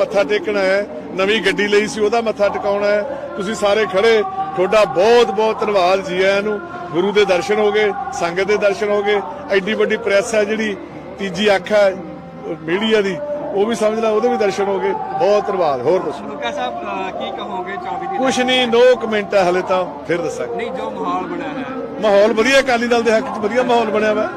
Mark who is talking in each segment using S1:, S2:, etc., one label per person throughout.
S1: ਮੱਥਾ ਟੇਕਣਾ ਹੈ ਨਵੀਂ ਗੱਡੀ ਲਈ ਸੀ ਉਹਦਾ ਮੱਥਾ ਟਿਕਾਉਣਾ ਹੈ। ਤੁਸੀਂ ਸਾਰੇ ਖੜੇ ਤੁਹਾਡਾ ਬਹੁਤ ਬਹੁਤ ਧੰਨਵਾਦ ਜੀ ਆਇਆਂ ਨੂੰ। ਗੁਰੂ ਦੇ ਦਰਸ਼ਨ ਹੋ ਗਏ ਸੰਗਤ ਦੇ ਦਰਸ਼ਨ ਹੋ ਗਏ। ਐਡੀ ਵੱਡੀ ਪ੍ਰੈਸ ਹੈ ਜਿਹੜੀ ਤੀਜੀ ਅੱਖ ਹੈ ਮੀਡੀਆ ਦੀ ਉਹ ਵੀ ਸਮਝ ਲੈ ਉਹਦੇ ਵੀ ਦਰਸ਼ਨ ਹੋ ਗਏ। ਬਹੁਤ ਧੰਨਵਾਦ ਹੋਰ ਦੱਸੋ।
S2: ਲੁਕਾ ਸਾਹਿਬ ਕੀ ਕਹੋਗੇ 24 ਦੀ
S1: ਕੁਛ ਨਹੀਂ ਨੋ ਕਮੈਂਟ ਹੈ ਹਲੇ ਤਾਂ ਫਿਰ ਦੱਸਾਂਗੇ।
S2: ਨਹੀਂ ਜੋ ਮਾਹੌਲ ਬਣਿਆ ਹੈ।
S1: ਮਾਹੌਲ ਵਧੀਆ ਅਕਾਲੀ ਦਲ ਦੇ ਹੱਕ 'ਚ ਵਧੀਆ ਮਾਹੌਲ ਬਣਿਆ ਵਾ।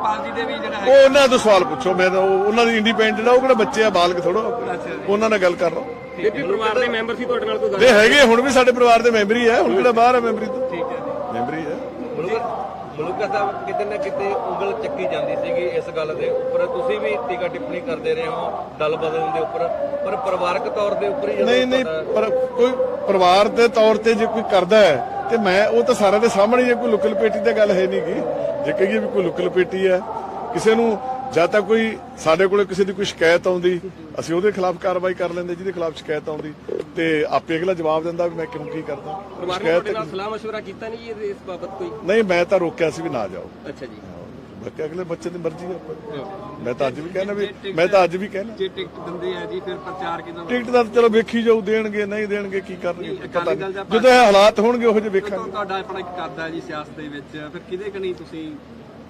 S2: ਤੇ ਅਹ, ਪਰਮਪਾਲ ਜੀ ਦੇ ਵੀ ਜਿਹੜਾ
S1: ਉਹ
S2: ਹੈ
S1: ਉਹਨਾਂ ਤੋਂ ਸਵਾਲ ਪੁੱਛੋ ਮੈਂ ਤਾਂ ਉਹ- ਉਹਨਾਂ ਦੀ ਇੰਡੀਪੈਂਡੈਂਟ ਆ ਉਹ ਕਿਹੜਾ ਬੱਚੇ ਆ ਬਾਲਕ ਥੋੜੋ। ਉਹਨਾਂ ਨਾਲ ਗੱਲ ਕਰ ਲਓ।
S3: ਬੀਬੀ ਪਰਿਵਾਰ ਦੇ ਮੈਂਬਰ ਸੀ ਤੁਹਾਡੇ ਨਾਲ ਕੋਈ ਗੱਲ?
S1: ਇਹ ਹੈਗੇ ਹੁਣ ਵੀ ਸਾਡੇ ਪਰਿਵਾਰ ਦੇ ਮੈਂਬਰ ਹੀ ਹੈ ਹੁਣ ਕਿਹੜਾ ਬਾਹਰ ਹੈ ਮੈਂਬਰੀ ਤੋਂ?
S2: ਠੀਕ ਹੈ ਜੀ।
S1: ਮੈਂਬਰ ਹੀ ਹੈ
S4: ਮਲੂਕਾ ਸਾਹਿਬ ਕਿਤੇ ਨਾ ਕਿਤੇ ਉਂਗਲ ਚੱਕੀ ਜਾਂਦੀ ਸੀਗੀ ਇਸ ਗੱਲ ਦੇ ਉੱਪਰ। ਤੁਸੀਂ ਵੀ ਟੀਕਾ ਟਿੱਪਣੀ ਕਰਦੇ ਰਹੇ ਹੋ ਦਲ ਬਦਲਣ ਦੇ ਉੱਪਰ। ਪਰ ਪਰਿਵਾਰਕ ਤੌਰ ਦੇ ਉੱਪਰ ਹੀ ਜਦੋਂ
S1: ਨਹੀਂ ਨਹੀਂ
S4: ਤੁਹਾਡਾ-
S1: ਪਰ ਕੋਈ ਪਰਿਵਾਰ ਦੇ ਤੌਰ ਤੇ ਜੇ ਕੋਈ ਕਰਦਾ ਹੈ ਤੇ ਮੈਂ ਉਹ ਤਾਂ ਸਾਰਿਆਂ ਦੇ ਸਾਹਮਣੇ ਜੇ ਕੋਈ ਲੁਕਲ ਪੇਟੀ ਤੇ ਗੱਲ ਹੈ ਨਹੀਂਗੀ ਜੇ ਕਹੀਏ ਵੀ ਕੋਈ ਲੁਕਲ ਪੇਟੀ ਹੈ ਕਿਸੇ ਨੂੰ ਜਦ ਤੱਕ ਕੋਈ ਸਾਡੇ ਕੋਲੇ ਕਿਸੇ ਦੀ ਕੋਈ ਸ਼ਿਕਾਇਤ ਆਉਂਦੀ ਅਸੀਂ ਉਹਦੇ ਖਿਲਾਫ ਕਾਰਵਾਈ ਕਰ ਲੈਂਦੇ ਜਿਹਦੇ ਖਿਲਾਫ ਸ਼ਿਕਾਇਤ ਆਉਂਦੀ ਤੇ ਆਪੇ ਅਗਲਾ ਜਵਾਬ ਦਿੰਦਾ ਵੀ ਮੈਂ ਕਿਉਂ ਕੀ ਕਰਦਾ।
S3: ਨਾਲ ਸਲਾਹ ਮਸ਼ਵਰਾ ਕੀਤਾ ਨਹੀਂ ਜੀ ਇਸ ਬਾਬਤ ਕੋਈ?
S1: ਨਹੀਂ ਮੈਂ ਤਾਂ ਰੋਕਿਆ ਸੀ ਵੀ ਨਾ ਜਾਓ।
S3: ਅੱਛਾ ਜੀ।
S1: ਬਾਕੀ ਅਗਲੇ ਬੱਚੇ ਦੀ ਮਰਜ਼ੀ ਹੈ। ਮੈਂ ਤਾਂ ਅੱਜ ਵੀ ਕਹਿਣਾ ਵੀ ਮੈਂ ਤਾਂ ਅੱਜ ਵੀ ਕਹਿਣਾ।
S2: ਜੇ ਟਿਕਟ ਦਿੰਦੇ ਆ ਜੀ ਫਿਰ ਪ੍ਰਚਾਰ ਕਿਦਾਂ
S1: ਟਿਕਟ ਦਾ ਚਲੋ ਵੇਖੀ ਜਾਊ ਦੇਣਗੇ ਨਹੀਂ ਦੇਣਗੇ ਕੀ ਕਰਨਗੇ ਪਤਾ ਨਹੀਂ। ਜਦੋਂ ਹਾਲਾਤ ਹੋਣਗੇ ਉਹੋ ਜਿਹੇ ਵੇਖਾਂਗੇ।
S2: ਤੁਹਾਡਾ ਆਪਣਾ ਇੱਕ ਕਰਦਾ ਜੀ ਸਿਆਸਤ ਦੇ ਵਿੱਚ। ਫਿਰ ਕਿਹਦੇ ਕਣੀ ਤੁਸੀਂ